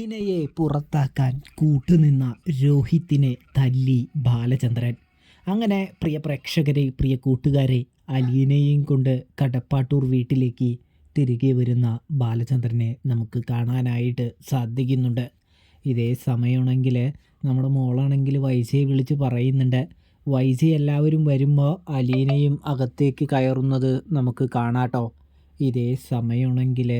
അലീനയെ പുറത്താക്കാൻ കൂട്ടുനിന്ന രോഹിത്തിനെ തല്ലി ബാലചന്ദ്രൻ. അങ്ങനെ പ്രിയ പ്രേക്ഷകരെ പ്രിയ കൂട്ടുകാരെ അലീനയെയും കൊണ്ട് കടപ്പാട്ടൂർ വീട്ടിലേക്ക് തിരികെ വരുന്ന ബാലചന്ദ്രനെ നമുക്ക് കാണാനായിട്ട് സാധിക്കുന്നുണ്ട്. ഇതേ സമയമാണെങ്കിൽ നമ്മുടെ മോളാണെങ്കിൽ വൈസയെ വിളിച്ച് പറയുന്നുണ്ട്. വൈസ എല്ലാവരും വരുമ്പോൾ അലീനയും അകത്തേക്ക് കയറുന്നത് നമുക്ക് കാണാട്ടോ. ഇതേ സമയമാണെങ്കിൽ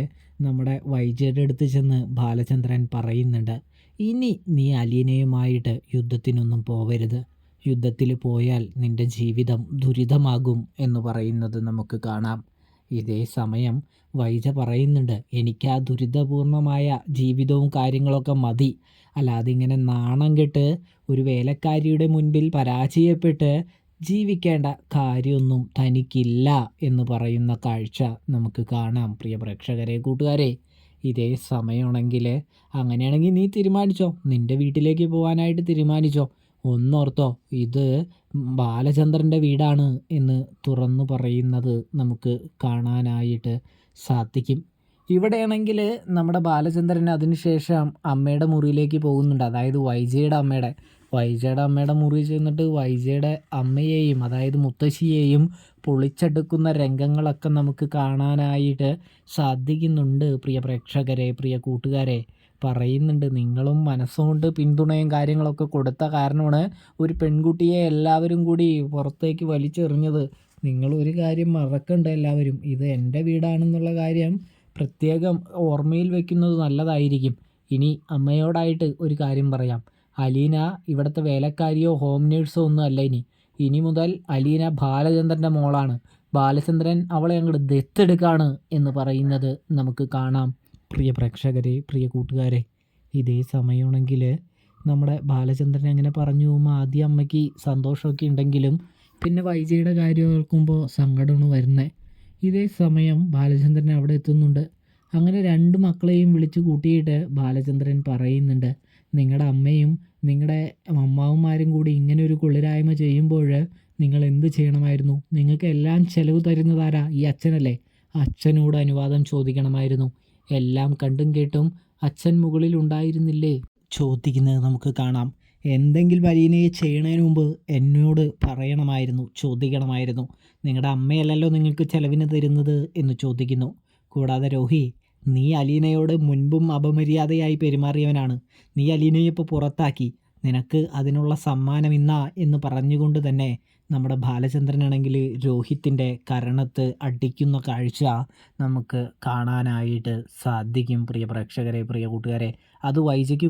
നമ്മുടെ വൈജയുടെ അടുത്ത് ചെന്ന് ബാലചന്ദ്രൻ പറയുന്നുണ്ട് ഇനി നീ അലീനയുമായിട്ട് യുദ്ധത്തിനൊന്നും പോകരുത് യുദ്ധത്തിൽ പോയാൽ നിന്റെ ജീവിതം ദുരിതമാകും എന്ന് പറയുന്നത് നമുക്ക് കാണാം. ഇതേ സമയം വൈജ പറയുന്നുണ്ട് എനിക്ക് ആ ദുരിതപൂർണമായ ജീവിതവും കാര്യങ്ങളൊക്കെ മതി. അല്ലാതെ ഇങ്ങനെ നാണം കെട്ട് ഒരു വേലക്കാരിയുടെ മുൻപിൽ പരാജയപ്പെട്ട് ജീവിക്കേണ്ട കാര്യമൊന്നും തനിക്കില്ല എന്ന് പറയുന്ന കാഴ്ച നമുക്ക് കാണാം. പ്രിയ പ്രേക്ഷകരെ കൂട്ടുകാരെ ഇതേ സമയമാണെങ്കിൽ അങ്ങനെയാണെങ്കിൽ നീ തീരുമാനിച്ചോ? നിന്റെ വീട്ടിലേക്ക് പോകാനായിട്ട് തീരുമാനിച്ചോ? ഒന്നോർത്തോ ഇത് ബാലചന്ദ്രന്റെ വീടാണ് എന്ന് തുറന്നു പറയുന്നത് നമുക്ക് കാണാനായിട്ട് സാധിക്കും. ഇവിടെയാണെങ്കിൽ നമ്മുടെ ബാലചന്ദ്രൻ അതിനുശേഷം അമ്മയുടെ മുറിയിലേക്ക് പോകുന്നുണ്ട്. അതായത് വൈജയുടെ അമ്മയുടെ വൈജയുടെ അമ്മയുടെ മുറി ചെന്നിട്ട് വൈജയുടെ അമ്മയെയും അതായത് മുത്തശ്ശിയെയും പൊളിച്ചെടുക്കുന്ന രംഗങ്ങളൊക്കെ നമുക്ക് കാണാനായിട്ട് സാധിക്കുന്നുണ്ട്. പ്രിയ പ്രേക്ഷകരെ പ്രിയ കൂട്ടുകാരെ പറയുന്നുണ്ട്. നിങ്ങളും മനസ്സുകൊണ്ട് പിന്തുണയും കാര്യങ്ങളൊക്കെ കൊടുത്ത കാരണമാണ് ഒരു പെൺകുട്ടിയെ എല്ലാവരും കൂടി പുറത്തേക്ക് വലിച്ചെറിഞ്ഞത്. നിങ്ങൾ ഒരു കാര്യം മറക്കണ്ട എല്ലാവരും. ഇത് എന്റെ വീടാണെന്നുള്ള കാര്യം പ്രത്യേകം ഓർമ്മയിൽ വെക്കുന്നത് നല്ലതായിരിക്കും. ഇനി അമ്മയോടായിട്ട് ഒരു കാര്യം പറയാം. അലീന ഇവിടുത്തെ വേലക്കാരിയോ ഹോം നേഴ്സോ ഒന്നും അല്ല ഇനി. ഇനി മുതൽ അലീന ബാലചന്ദ്രന്റെ മോളാണ്. ബാലചന്ദ്രൻ അവളെ അങ്ങോട്ട് ദത്തെടുക്കാണ് എന്ന് പറയുന്നത് നമുക്ക് കാണാം. പ്രിയ പ്രേക്ഷകരെ പ്രിയ കൂട്ടുകാരെ ഇതേ സമയമാണെങ്കിൽ നമ്മുടെ ബാലചന്ദ്രൻ അങ്ങനെ പറഞ്ഞു പോകുമ്പോൾ ആദ്യം അമ്മയ്ക്ക് സന്തോഷമൊക്കെ ഉണ്ടെങ്കിലും പിന്നെ വൈജയുടെ കാര്യം കേൾക്കുമ്പോൾ സങ്കടമാണ് വരുന്നത് ഇതേ സമയം ബാലചന്ദ്രൻ അവിടെ എത്തുന്നുണ്ട്. അങ്ങനെ രണ്ട് മക്കളെയും വിളിച്ചു കൂട്ടിയിട്ട് ബാലചന്ദ്രൻ പറയുന്നുണ്ട് നിങ്ങളുടെ അമ്മയും നിങ്ങളുടെ അമ്മാവന്മാരും കൂടി ഇങ്ങനെ ഒരു കുളിരായ്മ ചെയ്യുമ്പോൾ നിങ്ങൾ എന്ത് ചെയ്യണമായിരുന്നു? നിങ്ങൾക്ക് എല്ലാം ചെലവ് തരുന്നതാരാ ഈ അച്ഛനല്ലേ? അച്ഛനോട് അനുവാദം ചോദിക്കണമായിരുന്നു. എല്ലാം കണ്ടും കേട്ടും അച്ഛൻ മുകളിൽ ഉണ്ടായിരുന്നില്ലേ? ചോദിക്കുന്നത് നമുക്ക് കാണാം. എന്തെങ്കിലും അലീനയെ ചെയ്യണതിന് മുമ്പ് എന്നോട് പറയണമായിരുന്നു ചോദിക്കണമായിരുന്നു. നിങ്ങളുടെ അമ്മയല്ലല്ലോ നിങ്ങൾക്ക് ചെലവിന് തരുന്നത് എന്ന് ചോദിക്കുന്നു. കൂടാതെ രോഹി നീ അലീനയോട് മുൻപും അപമര്യാദയായി പെരുമാറിയവനാണ്. നീ അലീനയെ ഇപ്പോൾ പുറത്താക്കി. നിനക്ക് അതിനുള്ള സമ്മാനം ഇന്നാ എന്ന് പറഞ്ഞുകൊണ്ട് തന്നെ നമ്മുടെ ബാലചന്ദ്രനാണെങ്കിൽ രോഹിത്തിന്റെ കരണത്ത് അടിക്കുന്ന കാഴ്ച നമുക്ക് കാണാനായിട്ട് സാധിക്കും പ്രിയ പ്രേക്ഷകരെ പ്രിയ കൂട്ടുകാരെ. അത് വൈജയ്ക്ക്